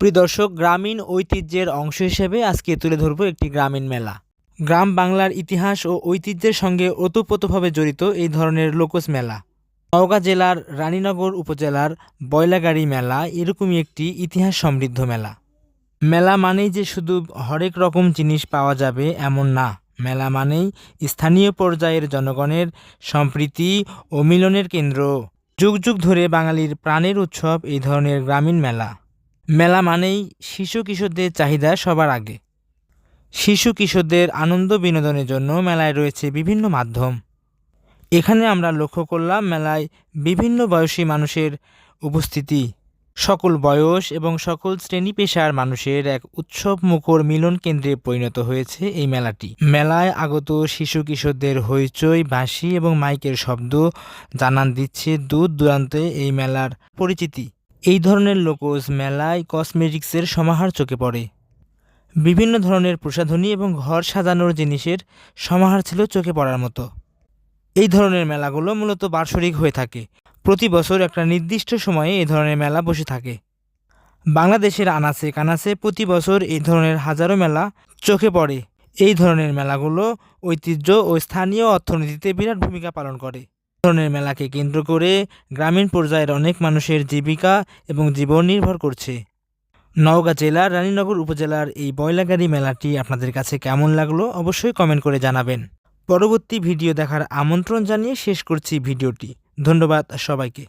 প্রিয় দর্শক, গ্রামীণ ঐতিহ্যের অংশ হিসেবে আজকে তুলে ধরবো একটি গ্রামীণ মেলা। গ্রাম বাংলার ইতিহাস ও ঐতিহ্যের সঙ্গে ওতপ্রোতভাবে জড়িত এই ধরনের লোকজ মেলা। নওগাঁ জেলার রানীনগর উপজেলার বয়লাগাড়ি মেলা এরকমই একটি ইতিহাস সমৃদ্ধ মেলা। মেলা মানেই যে শুধু হরেক রকম জিনিস পাওয়া যাবে এমন না। মেলা মানেই স্থানীয় পর্যায়ের জনগণের সম্প্রীতি ও মিলনের কেন্দ্র। যুগ যুগ ধরে বাঙালির প্রাণের উৎসব এই ধরনের গ্রামীণ মেলা। মেলা মানেই শিশু কিশোরদের চাহিদা সবার আগে। শিশু কিশোরদের আনন্দ বিনোদনের জন্য মেলায় রয়েছে বিভিন্ন মাধ্যম। এখানে আমরা লক্ষ্য করলাম মেলায় বিভিন্ন বয়সী মানুষের উপস্থিতি। সকল বয়স এবং সকল শ্রেণি পেশার মানুষের এক উৎসব মুখর মিলন কেন্দ্রে পরিণত হয়েছে এই মেলাটি। মেলায় আগত শিশু কিশোরদের হইচই, বাঁশি এবং মাইকের শব্দ জানান দিচ্ছে দূর দূরান্তে এই মেলার পরিচিতি। এই ধরনের লোকজ মেলায় কসমেটিক্সের সমাহার চোখে পড়ে। বিভিন্ন ধরনের প্রসাধনী এবং ঘর সাজানোর জিনিসের সমাহার ছিল চোখে পড়ার মতো। এই ধরনের মেলাগুলো মূলত বার্ষরিক হয়ে থাকে। প্রতি বছর একটা নির্দিষ্ট সময়ে এই ধরনের মেলা বসে থাকে। বাংলাদেশের আনাচে কানাচে প্রতি বছর এই ধরনের হাজারো মেলা চোখে পড়ে। এই ধরনের মেলাগুলো ঐতিহ্য ও স্থানীয় অর্থনীতিতে বিরাট ভূমিকা পালন করে। ধরনের মেলাকে কেন্দ্র করে গ্রামীণ পর্যায়ের অনেক মানুষের জীবিকা এবং জীবন নির্ভর করছে। নওগাঁ জেলার রানীনগর উপজেলার এই বয়লাগাড়ি মেলাটি আপনাদের কাছে কেমন লাগল অবশ্যই কমেন্ট করে জানাবেন। পরবর্তী ভিডিও দেখার আমন্ত্রণ জানিয়ে শেষ করছি ভিডিওটি। ধন্যবাদ সবাইকে।